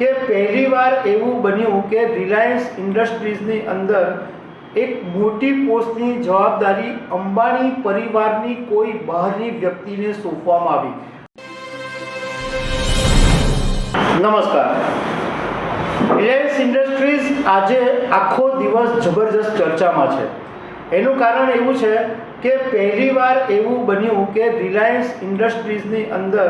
કે પહેલીવાર એવું બન્યું કે રિલાયન્સ ઇન્ડસ્ટ્રીઝની અંદર એક મોટી પોસ્ટની જવાબદારી અંબાણી પરિવારની કોઈ બહારની વ્યક્તિને સોંપવામાં આવી. નમસ્કાર. રિલાયન્સ ઇન્ડસ્ટ્રીઝ આજે આખો દિવસ જબરજસ્ત ચર્ચામાં છે. એનું કારણ એવું છે કે પહેલીવાર એવું બન્યું કે રિલાયન્સ ઇન્ડસ્ટ્રીઝની અંદર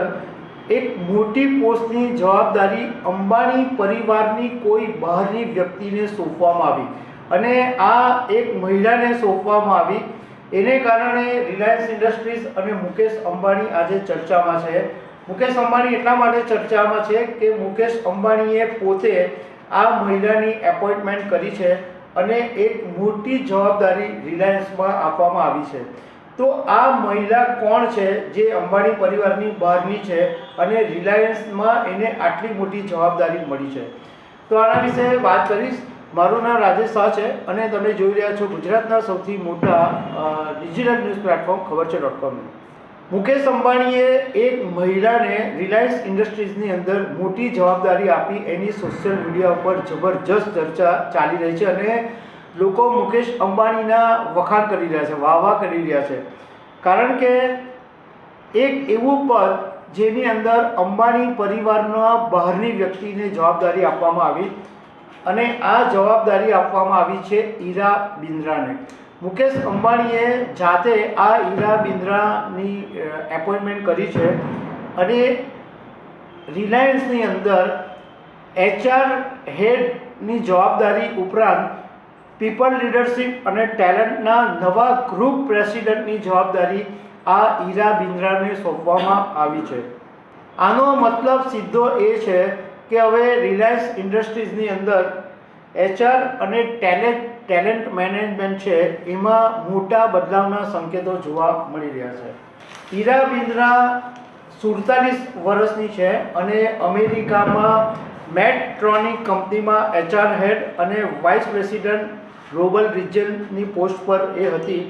એક મોટી પોસ્ટની જવાબદારી અંબાણી પરિવારની કોઈ બહારની વ્યક્તિને સોંપવામાં આવી અને આ એક મહિલાને સોંપવામાં આવી. એને કારણે રિલાયન્સ ઇન્ડસ્ટ્રીઝ અને મુકેશ અંબાણી આજે ચર્ચામાં છે. મુકેશ અંબાણી એટલા માટે ચર્ચામાં છે કે મુકેશ અંબાણીએ પોતે આ મહિલાની એપોઇન્ટમેન્ટ કરી છે અને એક મોટી જવાબદારી રિલાયન્સમાં આપવામાં આવી છે. તો આ મહિલા કોણ છે? જે અંબાણી પરિવારની બહારની છે અને રિલાયન્સમાં એને આટલી મોટી જવાબદારી મળી છે. તો આના વિશે વાત કરીશ. મારું નામ રાજેશ શાહ છે અને તમે જોઈ રહ્યા છો ગુજરાતના સૌથી મોટા ડિજિટલ ન્યૂઝ પ્લેટફોર્મ ખબર છે ડોટ કોમ મુકેશ અંબાણીએ એક મહિલાને રિલાયન્સ ઇન્ડસ્ટ્રીઝની અંદર મોટી જવાબદારી આપી. એની સોશિયલ મીડિયા ઉપર જબરજસ્ત ચર્ચા ચાલી રહી છે અને લોકો મુકેશ અંબાણીના વખાણ કરી રહ્યા છે વાહ કરી રહ્યા છે. કારણ કે એક એવું પદ જેની અંદર અંબાણી પરિવારના બહારની વ્યક્તિને જવાબદારી આપવામાં આવી અને આ જવાબદારી આપવામાં આવી છે ઈરા બિંદ્રાને. મુકેશ અંબાણીએ જાતે આ ઈરા બિંદ્રાની એપોઇન્ટમેન્ટ કરી છે અને રિલાયન્સની અંદર એચઆર હેડની જવાબદારી ઉપરાંત પીપલ લીડરશિપ અને ટેલેન્ટના નવા ગ્રુપ પ્રેસિડેન્ટની જવાબદારી આ ઈરા બિંદ્રાને સોંપવામાં આવી છે. આનો મતલબ સીધો એ છે કે હવે રિલાયન્સ ઇન્ડસ્ટ્રીઝની અંદર એચઆર અને ટેલેન્ટ ટેલેન્ટ મેનેજમેન્ટ છે, એમાં મોટા બદલાવના સંકેતો જોવા મળી રહ્યા છે. ઈરા બિંદ્રા સુડતાલીસ વર્ષની છે અને અમેરિકામાં મેટ્રોનિક કંપનીમાં એચઆર હેડ અને વાઇસ પ્રેસિડન્ટ ગ્લોબલ રિજનની પોસ્ટ પર એ હતી.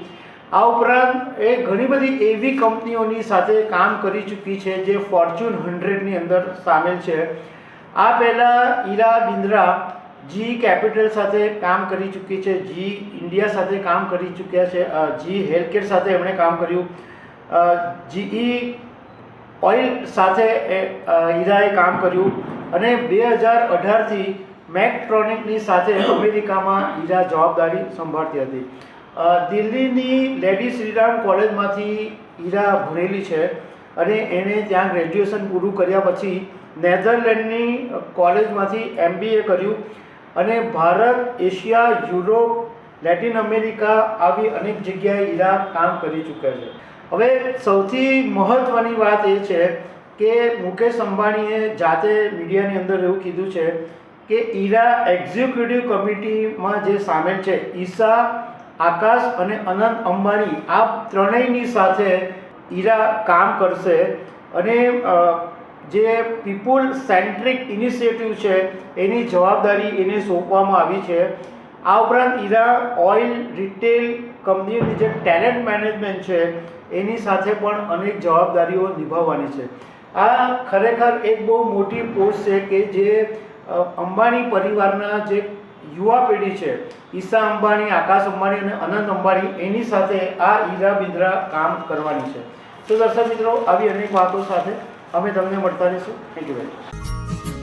આ ઉપરાંત એ ઘણી બધી એવી કંપનીઓની સાથે કામ કરી ચૂકી છે જે ફોર્ચ્યુન હંડ્રેડની અંદર સામેલ છે. આ પહેલાં ઈરા બિન્દ્રા જી કેપિટલ સાથે કામ કરી ચૂકી છે. જી ઇન્ડિયા સાથે કામ કરી ચૂક્યા છે. જી હેલ્થકેર સાથે એમણે કામ કર્યું. જીઈ ઓઇલ સાથે એ, હીરાએ કામ કર્યું. અને બે હજાર અઢારથી મેકટ્રોનિકની સાથે અમેરિકામાં ઈરા જવાબદારી સંભાળતી હતી. દિલ્હીની લેડી શ્રીરામ કોલેજમાંથી ઈરા ભણેલી છે અને એણે ત્યાં ગ્રેજ્યુએશન પૂરું કર્યા પછી નેધરલેન્ડની કોલેજમાંથી એમબીએ કર્યું અને Bharat, Asia, Europe, Latin America આવી અનેક જગ્યાએ ઈરા કામ કરી ચૂક્યા છે. હવે સૌથી મહત્ત્વની વાત એ છે કે મુકેશ અંબાણીએ જાતે મીડિયાની અંદર એવું કીધું છે કે ઈરા એક્ઝિક્યુટિવ કમિટીમાં જે સામેલ છે, ઈશા, આકાશ અને અનંત અંબાણી આ ત્રણેયની સાથે ઈરા કામ કરશે અને જે પીપુલ સેન્ટ્રિક ઇનિશિયેટિવ છે, એની જવાબદારી એને સોંપવામાં આવી છે. આ ઉપરાંત ઈરા ઓઇલ રિટેલ કંપનીની જે ટેલેન્ટ મેનેજમેન્ટ છે, એની સાથે પણ અનેક જવાબદારીઓ નિભાવવાની છે. આ ખરેખર એક બહુ મોટી પોસ્ટ છે કે જે અંબાણી પરિવારના જે યુવા પેઢી છે, ઈશા અંબાણી, આકાશ અંબાણી અને અનંત અંબાણી, એની સાથે આ ઈરા બિંદ્રા કામ કરવાની છે. તો દર્શક મિત્રો, આવી અનેક વાતો સાથે અમે તમને મળતા રહીશું. Thank you very much